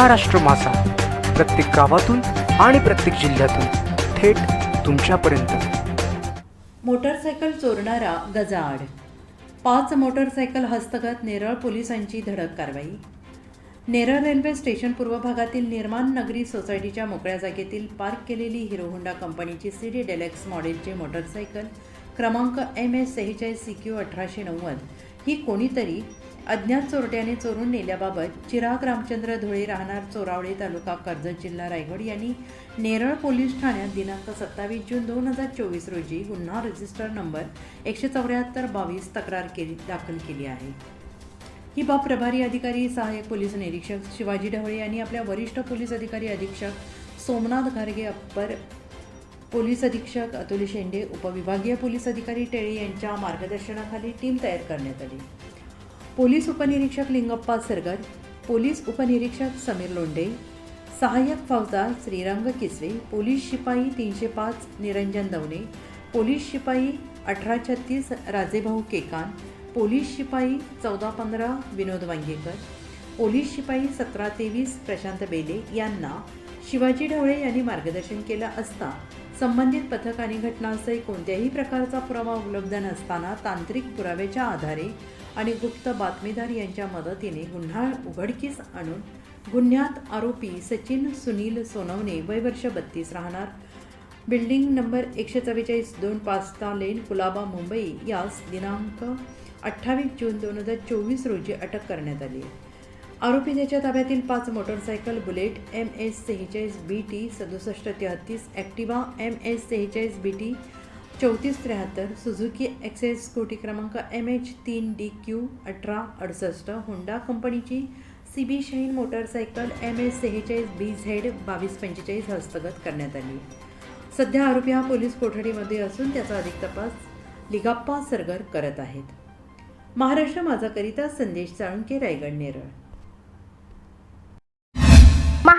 महाराष्ट्र मासा. प्रत्येक गावातून आणि प्रत्येक जिल्ह्यातून थेट तुमच्यापर्यंत. मोटरसायकल चोरणारा गजाआड. पाच मोटरसायकल हस्तगत नेरळ पोलिसांची धडक कारवाई. नेरळ रेल्वे स्टेशन पूर्व भागातील निर्माण नगरी सोसायटीच्या मोकळ्या जागेतील पार्क केलेली हिरो होंडा कंपनीची सी डी डेलेक्स मॉडेलची मोटरसायकल क्रमांक एम एस सेहेचाळीस सी क्यू अठराशे नव्वद ही कोणीतरी अज्ञात चोरट्याने चोरून नेल्याबाबत चिराग रामचंद्र धुळे राहणार चोरावळे तालुका कर्जत जिल्हा रायगड यांनी नेरळ पोलीस ठाण्यात दिनांक सत्तावीस जून दोन हजार चोवीस रोजी गुन्हा रजिस्टर नंबर एकशे चौऱ्याहत्तर बावीस तक्रार केली दाखल केली आहे. ही बाब प्रभारी अधिकारी सहाय्यक पोलीस निरीक्षक शिवाजी ढवळे यांनी आपल्या वरिष्ठ पोलीस अधिकारी अधीक्षक सोमनाथ घारगे अप्पर पोलीस अधीक्षक अतुल शेंडे उपविभागीय पोलीस अधिकारी टेळे यांच्या मार्गदर्शनाखाली टीम तयार करण्यात आली. पोलीस उपनिरीक्षक लिंगप्पा सरगर पोलीस उपनिरीक्षक समीर लोंढे सहाय्यक फौजदार श्रीरंग किसवे पोलीस शिपाई तीनशे पाच निरंजन दवणे पोलीस शिपाई अठरा छत्तीस राजेभाऊ केकान पोलीस शिपाई चौदा पंधरा विनोद वांगेकर पोलीस शिपाई सतरा तेवीस प्रशांत बेले यांना शिवाजी ढवळे यांनी मार्गदर्शन केलं असता संबंधित पथक आणि घटनास्थळी कोणत्याही प्रकारचा पुरावा उपलब्ध नसताना तांत्रिक पुराव्याच्या आधारे आणि गुप्त बातमीदार यांच्या मदतीने गुन्हा उघडकीस आणून गुन्ह्यात आरोपी सचिन सुनील सोनवणे वय वर्ष बत्तीस राहणार. बिल्डिंग नंबर एकशे चव्वेचाळीस दोन पास्ता लेन कुलाबा मुंबई यास दिनांक अठ्ठावीस जून दोन हजार चोवीस रोजी अटक करण्यात आली. आरोपी त्याच्या ताब्यातील पाच मोटरसायकल बुलेट एम एस सेहेचाळीस बी टी सदुसष्ट तेहत्तीस ॲक्टिवा एम एस सेहेचाळीस बी टी चौतीस त्र्याहत्तर सुझुकी एक्सेस स्कूटी क्रमांक एम एच तीन डी क्यू अठरा अडुसष्ट होंडा कंपनीची C B Shine motorcycle M S सेहेचाळीस बी झेड बावीस पंचेचाळीस हस्तगत करण्यात आली. सध्या आरोपी हा पोलीस कोठडीमध्ये असून त्याचा अधिक तपास लिगाप्पा सरगर करत आहेत. महाराष्ट्र माझाकरिता संदेश चाळुंके रायगड नेरळ.